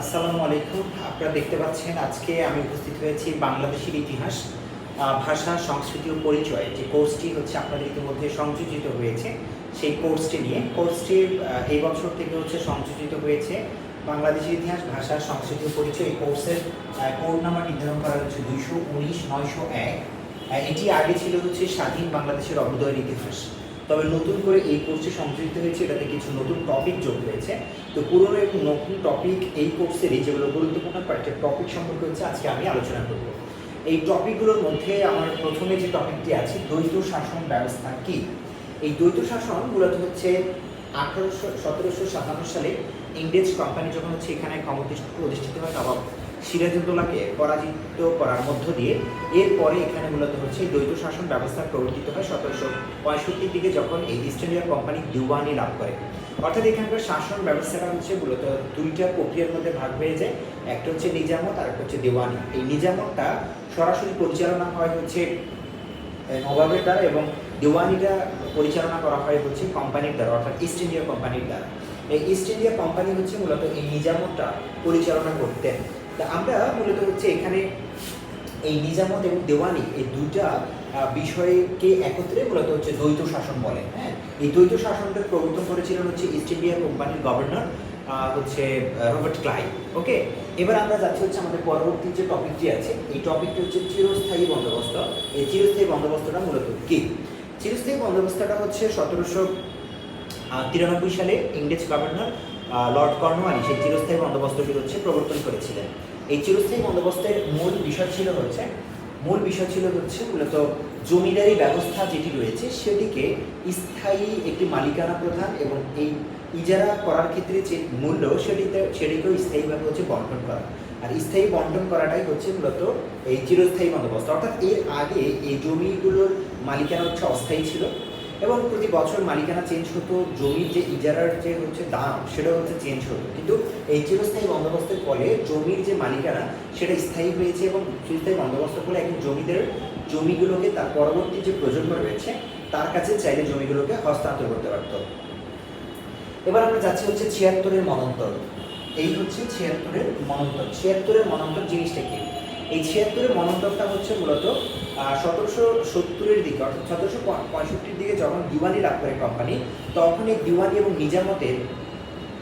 আসসালামু আলাইকুম। আপনারা দেখতে পাচ্ছেন আজকে আমি উপস্থিত হয়েছি বাংলাদেশের ইতিহাস ভাষা, সংস্কৃতি ও পরিচয় যে কোর্সটি হচ্ছে আপনাদের ইতিমধ্যে সংযোজিত হয়েছে, সেই কোর্সটি নিয়ে। কোর্সটি এই বছর থেকে হচ্ছে সংযোজিত হয়েছে বাংলাদেশের ইতিহাস, ভাষা, সংস্কৃতি ও পরিচয় এই কোর্সের কোড নাম্বার নির্ধারণ করা হচ্ছে দুইশো উনিশ, নয়শো এক। এটি আগে ছিল হচ্ছে স্বাধীন বাংলাদেশের অভ্যুদয়ের ইতিহাস। তবে নতুন করে এই কোর্সে সংযুক্ত হয়েছে, এটাতে কিছু নতুন টপিক যোগ হয়েছে। তো পুরনো এবং নতুন টপিক এই কোর্সেরই যেগুলো গুরুত্বপূর্ণ কয়েকটা টপিক সম্পর্কে হচ্ছে আজকে আমি আলোচনা করব। এই টপিকগুলোর মধ্যে আমার প্রথমে যে টপিকটি আছে, দ্বৈত শাসন ব্যবস্থা কি? এই দ্বৈত শাসন মূলত হচ্ছে আঠারোশো, সতেরোশো সাতান্ন সালে ইংরেজ কোম্পানি যখন হচ্ছে এখানে ক্ষমতা প্রতিষ্ঠিত হয় নবাব সিরাজউদ্দৌলাকে পরাজিত করার মধ্য দিয়ে এরপরে এখানে মূলত হচ্ছে দ্বৈত শাসন ব্যবস্থা প্রবর্তিত হয় সতেরোশো পঁয়ষট্টির দিকে যখন এই ইস্ট ইন্ডিয়া কোম্পানি দিওয়ানি লাভ করে। অর্থাৎ এখানকার শাসন ব্যবস্থাটা হচ্ছে মূলত দুইটা প্রক্রিয়ার মধ্যে ভাগ হয়ে যায়। একটা হচ্ছে নিজামত আর একটা হচ্ছে দেওয়ানি। এই নিজামতটা সরাসরি পরিচালনা হয় হচ্ছে নবাবের দ্বারা এবং দেওয়ানিটা পরিচালনা করা হয় হচ্ছে কোম্পানির দ্বারা, অর্থাৎ ইস্ট ইন্ডিয়া কোম্পানির দ্বারা। এই ইস্ট ইন্ডিয়া কোম্পানি হচ্ছে মূলত এই নিজামতটা পরিচালনা করতেন। আমরা মূলত হচ্ছে এখানে এই নিজামত এবং দেওয়ানি, এই দুটা বিষয়কে একত্রে মূলত হচ্ছে দ্বৈত শাসন বলে হ্যাঁ? এই দ্বৈত শাসনটা প্রবর্তন করেছিলেন হচ্ছে ইস্ট ইন্ডিয়া কোম্পানির গভর্নর হচ্ছে রবার্ট ক্লাই ওকে এবার আমরা যাচ্ছি হচ্ছে আমাদের পরবর্তী যে টপিকটি আছে, এই টপিকটি হচ্ছে চিরস্থায়ী বন্দোবস্ত। এই চিরস্থায়ী বন্দোবস্তটা মূলত কি? চিরস্থায়ী বন্দোবস্তটা হচ্ছে সতেরোশো তিরানব্বই সালে ইংরেজ গভর্নর লর্ড কর্নওয়ালি সেই চিরস্থায়ী বন্দোবস্তটি হচ্ছে প্রবর্তন করেছিলেন। এই চিরস্থায়ী বন্দোবস্তের মূল বিষয় ছিল হচ্ছে, মূল বিষয় ছিল হচ্ছে মূলত জমিদারি ব্যবস্থা যেটি রয়েছে সেটিকে স্থায়ী একটি মালিকানা প্রধান এবং এই ইজারা করার ক্ষেত্রে যে মূল্য সেটিতে, সেটিকেও স্থায়ীভাবে হচ্ছে বন্টন করা। আর স্থায়ী বন্টন করাটাই হচ্ছে মূলত এই চিরস্থায়ী বন্দোবস্ত। অর্থাৎ এর আগে এই জমিগুলোর মালিকানা হচ্ছে অস্থায়ী ছিল। এবং প্রতি বছর মালিকানা চেঞ্জ হতো, জমির যে ইজারার যে হচ্ছে দাম, সেটা হচ্ছে চেঞ্জ হতো। কিন্তু এই চিরস্থায়ী বন্দোবস্তের ফলে জমির যে মালিকানা, সেটা স্থায়ী হয়েছে এবং চিরস্থায়ী বন্দোবস্ত ফলে এখন জমিদের, জমিগুলোকে তার পরবর্তী যে প্রজন্ম রয়েছে, তার কাছে চাইলে জমিগুলোকে হস্তান্তর করতে পারত। এবার আমরা যাচ্ছি হচ্ছে ছিয়াত্তরের মনন্তর। এই হচ্ছে ছিয়াত্তরের মনন্তর। ছিয়াত্তরের মনন্তর জিনিসটা কি? এই ছিয়াত্তরের মনন্তরটা হচ্ছে মূলত সতেরোশো সত্তরের দিকে, অর্থাৎ সতেরোশো পঁয়ষট্টির দিকে যখন দিওয়ানি লাভ করে কোম্পানি তখন এই দিওয়ানি এবং নিজামতের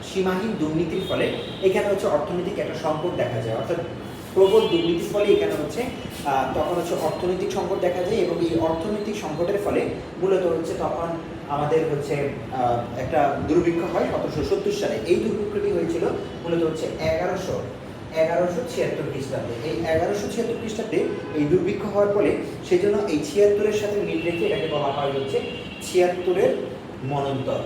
সীমাহীন দুর্নীতির ফলে এখানে হচ্ছে অর্থনৈতিক একটা সংকট দেখা যায়। অর্থাৎ প্রবল দুর্নীতির ফলে এখানে হচ্ছে তখন হচ্ছে অর্থনৈতিক সংকট দেখা যায় এবং এই অর্থনৈতিক সংকটের ফলে মূলত হচ্ছে তখন আমাদের হচ্ছে একটা দুর্ভিক্ষ হয় সতেরোশো সত্তর সালে। এই দুর্ভিক্ষটি হয়েছিল মূলত হচ্ছে এগারোশো এগারোশো ছিয়াত্তর খ্রিস্টাব্দে। এই এগারোশো ছিয়াত্তর খ্রিস্টাব্দে এই দুর্ভিক্ষ হওয়ার ফলে সেই জন্য এই ছিয়াত্তরের সাথে মিল রেখে এটাকে বলা হয় হচ্ছে ছিয়াত্তরের মনন্তর।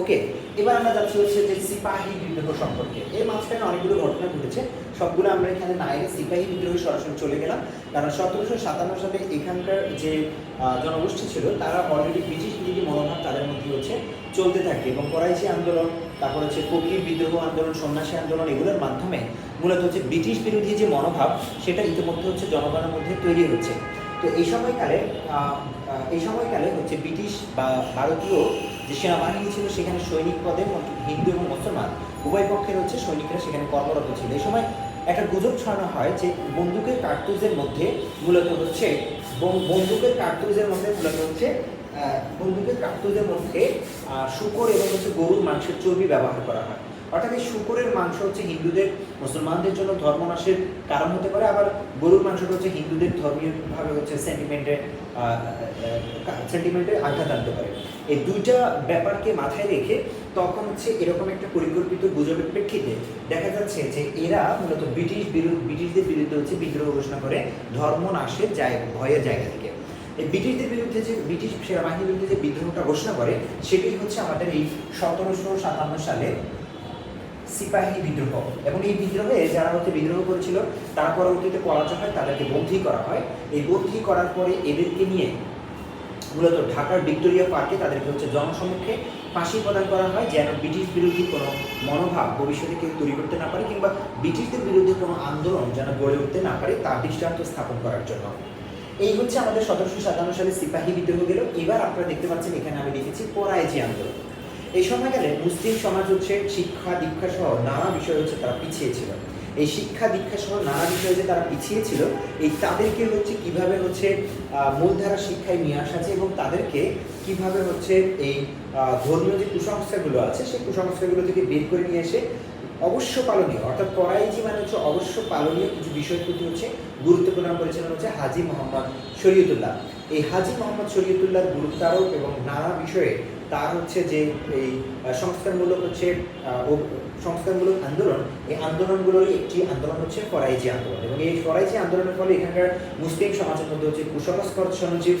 ওকে, এবার আমরা যাচ্ছি হচ্ছে যে সিপাহী বিদ্রোহ সম্পর্কে। এর মাঝখানে অনেকগুলো ঘটনা ঘটেছে, সবগুলো আমরা এখানে না এনে সিপাহী বিদ্রোহে সরাসরি চলে গেলাম। কারণ সতেরোশো সাতান্ন সালে এখানকার যে জনগোষ্ঠী ছিল, তারা অলরেডি ব্রিটিশ বিরোধী মনোভাব তাদের মধ্যে হচ্ছে চলতে থাকে এবং করাইচি আন্দোলন। তারপর হচ্ছে ফকির, বিদ্রোহ আন্দোলন, সন্ন্যাসী আন্দোলন এগুলোর মাধ্যমে মূলত হচ্ছে ব্রিটিশ বিরোধী যে মনোভাব, সেটা ইতিমধ্যে হচ্ছে জনগণের মধ্যে তৈরি হচ্ছে। তো এই সময়কালে এই সময়কালে হচ্ছে ব্রিটিশ বা ভারতীয় যে সেনাবাহিনী ছিল, সেখানে সৈনিক পদে হিন্দু এবং মুসলমান, উভয় পক্ষের হচ্ছে সৈনিকরা সেখানে কর্মরত ছিল। এই সময় একটা গুজব ছড়ানো হয় যে বন্দুকের কার্তুজের মধ্যে মূলত হচ্ছে, বন- বন্দুকের কার্তুজের মধ্যে মূলত হচ্ছে বন্দুকের কার্তুজের মধ্যে শুকর এবং হচ্ছে গরুর মাংসের চর্বি ব্যবহার করা হয়। অর্থাৎ এই শুকরের মাংস হচ্ছে হিন্দুদের, মুসলমানদের জন্য ধর্মনাশের কারণ হতে পারে, আবার গরুর মাংসটা হচ্ছে হিন্দুদের ধর্মীয়ভাবে হচ্ছে সেন্টিমেন্টে সেন্টিমেন্টে আঘাত আনতে পারে। এই দুইটা ব্যাপারকে মাথায় রেখে তখন হচ্ছে এরকম একটা পরিকল্পিত গুজবের প্রেক্ষিতে দেখা যাচ্ছে যে এরা মূলত ব্রিটিশ বিরুদ্ধে ব্রিটিশদের বিরুদ্ধে হচ্ছে বিদ্রোহ ঘোষণা করে ধর্ম নাশের জায়গা ভয়ের জায়গা থেকে। এই ব্রিটিশদের বিরুদ্ধে যে, ব্রিটিশ সেনাবাহিনীর বিরুদ্ধে যে বিদ্রোহটা ঘোষণা করে, সেটি হচ্ছে আমাদের এই সতেরোশো সাতান্ন সালে সিপাহী বিদ্রোহ। এবং এই বিদ্রোহে যারা হচ্ছে বিদ্রোহ করেছিল, তারা পরবর্তীতে পরাজয় হয়, তাদেরকে বন্দী করা হয়। এই বন্দী করার পরে এদেরকে নিয়ে মূলত ঢাকার ভিক্টোরিয়া পার্কে তাদেরকে হচ্ছে জনসমক্ষে ফাঁসি প্রদান করা হয়, যেন ব্রিটিশ বিরোধী কোনো মনোভাব ভবিষ্যতে কেউ তৈরি করতে না পারে, কিংবা ব্রিটিশদের বিরুদ্ধে কোনো আন্দোলন যেন গড়ে উঠতে না পারে তার দৃষ্টান্ত স্থাপন করার জন্য। এই হচ্ছে আমাদের সতেরোশো সাতান্ন সালে সিপাহী বিদ্রোহ গেল। এবার আপনারা দেখতে পাচ্ছেন, এখানে আমি লিখেছি পরাইজি আন্দোলন। এই সময়কালে মুসলিম সমাজ হচ্ছে শিক্ষা দীক্ষা সহ নানা বিষয় হচ্ছে তারা পিছিয়ে ছিল। এই শিক্ষা দীক্ষা সহ নানা বিষয়ে যে তারা পিছিয়ে ছিল, এই তাদেরকে হচ্ছে কীভাবে হচ্ছে মূলধারা শিক্ষায় নিয়ে আসা আছে এবং তাদেরকে কীভাবে হচ্ছে এই ধর্মীয় যে কুসংস্কারগুলো আছে, সেই কুসংস্কারগুলো থেকে বের করে নিয়ে এসে অবশ্য পালনীয়, অর্থাৎ পরাইজি মানে হচ্ছে অবশ্য পালনীয় কিছু বিষয়ের প্রতি হচ্ছে গুরুত্ব প্রদান করেছিলেন হচ্ছে হাজি মোহাম্মদ শরীয়তুল্লাহ। এই হাজি মোহাম্মদ শরীয়তুল্লাহর গুরুত্বারোপ এবং নানা বিষয়ে তার হচ্ছে যে এই সংস্কারমূলক হচ্ছে সংস্কারমূলক আন্দোলন, এই আন্দোলনগুলোর একটি আন্দোলন হচ্ছে ফরাইজি আন্দোলন। এবং এই ফরাইজি আন্দোলনের ফলে এখানকার মুসলিম সমাজের মধ্যে হচ্ছে কুসংস্কর্ষণ যে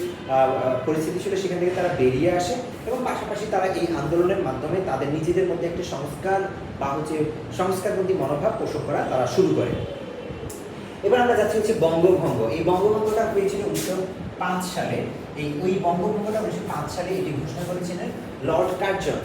পরিস্থিতি ছিল, সেখান থেকে তারা বেরিয়ে আসে এবং পাশাপাশি তারা এই আন্দোলনের মাধ্যমে তাদের নিজেদের মধ্যে একটি সংস্কার বা হচ্ছে সংস্কারপন্থী মনোভাব পোষণ করা তারা শুরু করে। এবার আমরা যাচ্ছি হচ্ছে বঙ্গভঙ্গ। এই বঙ্গভঙ্গটা হয়েছিল উনিশশো পাঁচ সালে। এই ওই বঙ্গভঙ্গটা উনিশশো পাঁচ সালে এটি ঘোষণা করেছিলেন Lord Curzon.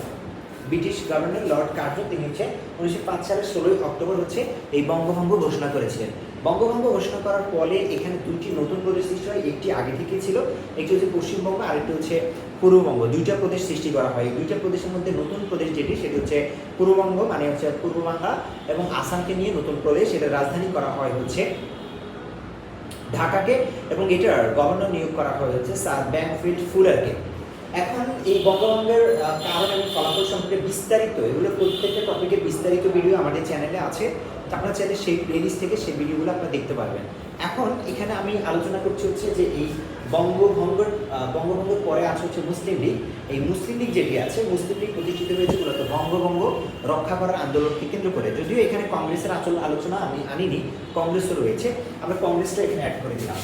British governor Lord Curzon. তিনি হচ্ছে উনিশশো পাঁচ সালের ষোলোই অক্টোবর হচ্ছে এই বঙ্গভঙ্গ ঘোষণা করেছিলেন। বঙ্গভঙ্গ ঘোষণা করার ফলে এখানে দুইটি নতুন প্রদেশ সৃষ্টি হয়, একটি আগে থেকে ছিল, একটি হচ্ছে পশ্চিমবঙ্গ, আরেকটি হচ্ছে পূর্ববঙ্গ। দুইটা প্রদেশ সৃষ্টি করা হয়। দুইটা প্রদেশের মধ্যে নতুন প্রদেশ যেটি, সেটি হচ্ছে পূর্ববঙ্গ মানে হচ্ছে পূর্ববাংলা এবং আসামকে নিয়ে নতুন প্রদেশ। এটা রাজধানী করা হয় হচ্ছে ঢাকাকে এবং এটার গভর্নর নিয়োগ করা হয় হচ্ছে স্যার ব্যাংকফিল্ড ফুলারকে। এখন এই বঙ্গভঙ্গের কারণ এবং ফলাফল সম্পর্কে বিস্তারিত, এগুলো প্রত্যেকটা টপিকের বিস্তারিত ভিডিও আমাদের চ্যানেলে আছে। আপনারা চাইলে সেই প্লেলিস্ট থেকে সেই ভিডিওগুলো আপনারা দেখতে পারবেন। এখন এখানে আমি আলোচনা করছি হচ্ছে যে এই বঙ্গভঙ্গের বঙ্গভঙ্গের পরে আছে হচ্ছে মুসলিম লীগ। এই মুসলিম লীগ যেটি আছে, মুসলিম লীগ প্রতিষ্ঠিত হয়েছে মূলত বঙ্গভঙ্গ রক্ষা করার আন্দোলনকে কেন্দ্র করে। যদিও এখানে কংগ্রেসের আচল আলোচনা আমি আনিনি, কংগ্রেসও রয়েছে। আমরা কংগ্রেসটা এখানে অ্যাড করে দিলাম।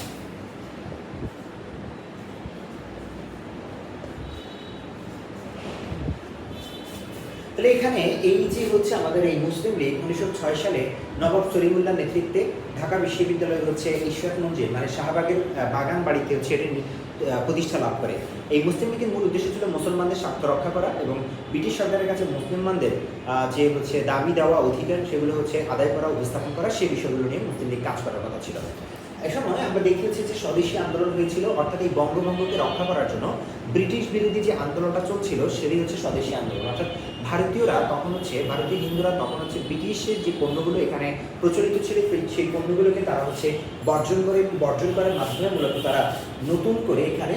তাহলে এখানে এই যে হচ্ছে আমাদের এই মুসলিম লীগ, উনিশশো ছয় সালে নবাব সলিমুল্লাহ নেতৃত্বে ঢাকা বিশ্ববিদ্যালয় হচ্ছে ঈশ্বর মঞ্জিল মানে শাহবাগের বাগান বাড়িতে হচ্ছে এটি প্রতিষ্ঠা লাভ করে। এই মুসলিম লীগের মূল উদ্দেশ্য ছিল মুসলমানদের স্বার্থ রক্ষা করা এবং ব্রিটিশ সরকারের কাছে মুসলমানদের যে হচ্ছে দাবি দেওয়া অধিকার সেগুলো হচ্ছে আদায় করা, উপস্থাপন করা, সেই বিষয়গুলো নিয়ে মুসলিম লীগ কাজ করার কথা ছিল। এ সময় আমরা দেখিয়েছি যে স্বদেশী আন্দোলন হয়েছিল, অর্থাৎ এই বঙ্গভঙ্গকে রক্ষা করার জন্য ব্রিটিশ বিরোধী যে আন্দোলনটা চলছিল সেটি হচ্ছে স্বদেশী আন্দোলন। অর্থাৎ ভারতীয়রা তখন হচ্ছে, ভারতীয় হিন্দুরা তখন হচ্ছে ব্রিটিশের যে পণ্যগুলো এখানে প্রচলিত ছিল, সেই- পণ্যগুলোকে তারা হচ্ছে বর্জন করে, বর্জন করার মাধ্যমে মূলত তারা নতুন করে এখানে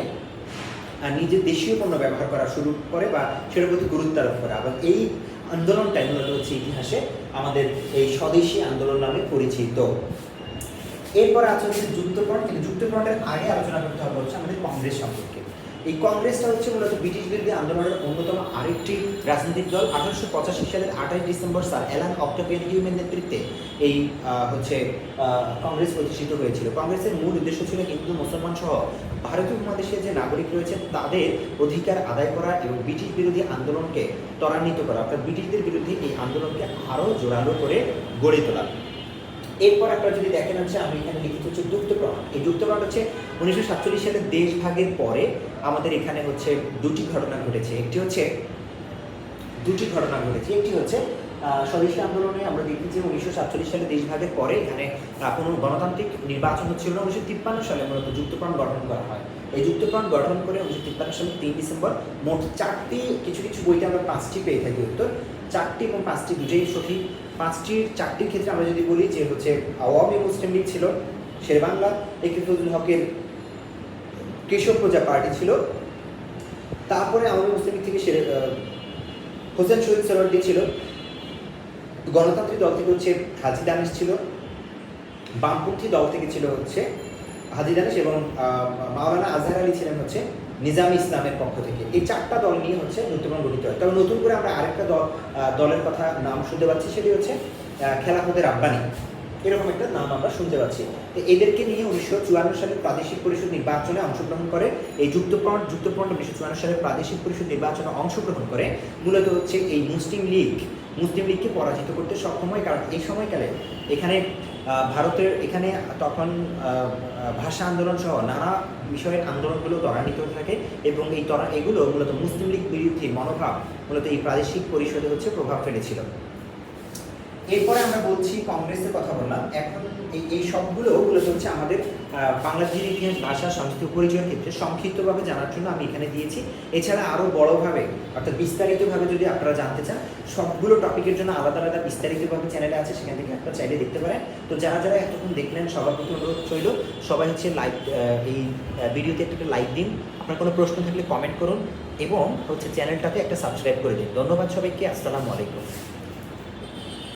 নিজের দেশীয় পণ্য ব্যবহার করা শুরু করে বা সেটার প্রতি গুরুত্ব আরোপ করে। আবার এই আন্দোলনটাই মূলত হচ্ছে ইতিহাসে আমাদের এই স্বদেশী আন্দোলন নামে পরিচিত। এরপর আছে হচ্ছে যুক্তফ্রন্ট, কিন্তু যুক্তফ্রন্টের আগে আলোচনা করতে হবে হচ্ছে আমাদের কংগ্রেস সম্পর্কে। এই কংগ্রেসটা হচ্ছে মূলত ব্রিটিশ বিরোধী আন্দোলনের অন্যতম আরেকটি রাজনৈতিক দল। আঠারোশো পঁচাশি সালের আঠাশ ডিসেম্বর স্যার অ্যালান অক্টোপিয়ান হিউম্যান নেতৃত্বে এই হচ্ছে কংগ্রেস প্রতিষ্ঠিত হয়েছিল। কংগ্রেসের মূল উদ্দেশ্য ছিল হিন্দু, মুসলমান সহ ভারতীয় উপমহাদেশের যে নাগরিক রয়েছে, তাদের অধিকার আদায় করা এবং ব্রিটিশ বিরোধী আন্দোলনকে ত্বরান্বিত করা। অর্থাৎ ব্রিটিশদের বিরুদ্ধে এই আন্দোলনকে আরও জোরালো করে গড়ে তোলা। এরপর আপনারা যদি দেখেন হচ্ছে, আমি এখানে লিখিত হচ্ছে যুক্তপ্রমাণ। এই যুক্তপ্রমাণ হচ্ছে উনিশশো সাতচল্লিশ সালের দেশ ভাগের পরে আমাদের এখানে হচ্ছে দুটি ঘটনা ঘটেছে। একটি হচ্ছে, দুটি ঘটনা ঘটেছে। একটি হচ্ছে স্বদেশী আন্দোলনে আমরা দেখি যে উনিশশো সাতচল্লিশ সালে দেশ ভাগের পরে এখানে কোনো গণতান্ত্রিক নির্বাচন হচ্ছিল না, উনিশশো তিপ্পান্ন সালে মূলত যুক্তপ্রাণ গঠন করা হয়। এই যুক্তপ্রাণ গঠন করে উনিশশো তিপ্পান্ন সালে তিন ডিসেম্বর মোট চারটি, কিছু কিছু বইতে আমরা পাঁচটি পেয়ে থাকি উত্তর। চারটি এবং পাঁচটি দুটোই সঠিক। পাঁচটির চারটির ক্ষেত্রে আমরা যদি বলি যে হচ্ছে আওয়ামী মুসলিম লীগ ছিল, শেরবাংলা একে ফজলুল হকের কৃষক প্রজা পার্টি ছিল। তারপরে আওয়ামী মুসলিম লীগ থেকে শেরে- হোসেন শহীদ সরওয়ার্দী ছিল। গণতান্ত্রিক দল থেকে হচ্ছে হাজি দানিশ ছিল। বামপন্থী দল থেকে ছিল হচ্ছে হাজি দানিশ এবং মাওলানা আজহার আলী ছিলেন হচ্ছে নিজাম ইসলামের পক্ষ থেকে। এই চারটা দল নিয়ে হচ্ছে নতুন গঠিত হয়। তবে নতুন করে আমরা আরেকটা দল দলের কথা নাম শুনতে পাচ্ছি, সেটি হচ্ছে খেলাফতের আব্বানি। এরকম একটা নাম আমরা শুনতে পাচ্ছি। তো এদেরকে নিয়ে উনিশশো চুয়ান্ন সালের প্রাদেশিক পরিষদ নির্বাচনে অংশগ্রহণ করে, এই যুক্তফ্রন্ট যুক্তফ্রন্ট উনিশশো চুয়ান্ন সালের প্রাদেশিক পরিষদ নির্বাচনে অংশগ্রহণ করে, মূলত হচ্ছে এই মুসলিম লীগ। মুসলিম লীগকে পরাজিত করতে সক্ষম হয়, কারণ এই সময়কালে এখানে ভারতের, এখানে তখন ভাষা আন্দোলন সহ নানা বিষয়ের আন্দোলনগুলো ত্বরান্বিত থাকে এবং এই তরা এগুলো মূলত মুসলিম লীগ বিরুদ্ধে মনোভাব, মূলত এই প্রাদেশিক পরিষদে হচ্ছে প্রভাব ফেলেছিল। এরপরে আমরা বলছি কংগ্রেসের কথা বললাম। এখন এই এই সবগুলো মূলত হচ্ছে আমাদের বাংলাদেশের ইতিহাস, ভাষা, সংস্কৃতি, পরিচয়ের ক্ষেত্রে সংক্ষিপ্তভাবে জানার জন্য আমি এখানে দিয়েছি। এছাড়া আরও বড়ভাবে, অর্থাৎ বিস্তারিতভাবে যদি আপনারা জানতে চান, সবগুলো টপিকের জন্য আলাদা আলাদা বিস্তারিতভাবে চ্যানেলে আছে, সেখান থেকে আপনারা চাইলে দেখতে পারেন। তো যারা যারা এতক্ষণ দেখলেন, সবার প্রতি অনুরোধ রইল, সবাই হচ্ছে লাইক এই ভিডিওতে একটা লাইক দিন। আপনার কোনো প্রশ্ন থাকলে কমেন্ট করুন এবং হচ্ছে চ্যানেলটাতে একটা সাবস্ক্রাইব করে দিন। ধন্যবাদ সবাইকে, আসসালামু আলাইকুম।